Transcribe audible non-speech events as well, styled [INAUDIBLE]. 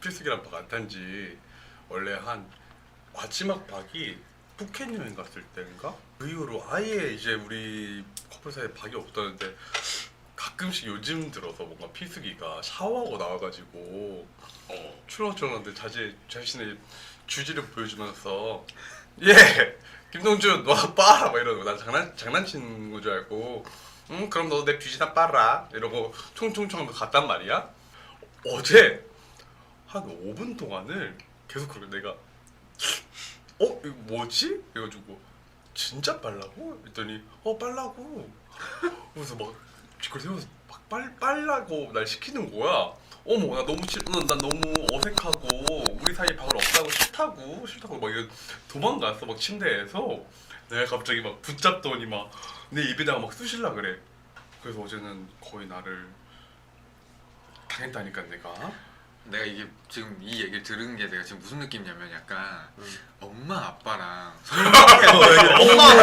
필승이랑 박 안 탄지 원래 한 마지막 박이 푸켓 여행 갔을 때인가? 그 이후로 아예 이제 우리 커플 사이에 박이 없었는데 가끔씩 요즘 들어서 뭔가 필수기가 샤워하고 나와가지고 어, 출렁출렁한데 자지 자신의 주지를 보여주면서 예 김동준 너 빠라 막 이러고 난 장난 장난치는 거줄 알고 응 그럼 너도 내 뷰지나 빨라 이러고 총총총 하면서 갔단 말이야 어제 한 5분 동안을 계속 그러고 내가 어? 이거 뭐지? 이래가지고 진짜 빨라고? 했더니 어 빨라고. 그래서 막 그걸 세워서 막 빨, 빨라고 날 시키는 거야 어머 나 너무 싫, 난 너무 어색하고 우리 사이에 박을 없다고 싫다고 싫다고. 막 이런 도망갔어 막 침대에서. 내가 갑자기 막 붙잡더니 막 내 입에다가 막 쑤실라 그래. 그래서 어제는 거의 나를 당했다니까 내가 내가 이게 지금 이 얘기를 들은 게 내가 지금 무슨 느낌이냐면 약간 엄마 아빠랑 [LAUGHS] [LAUGHS] 엄마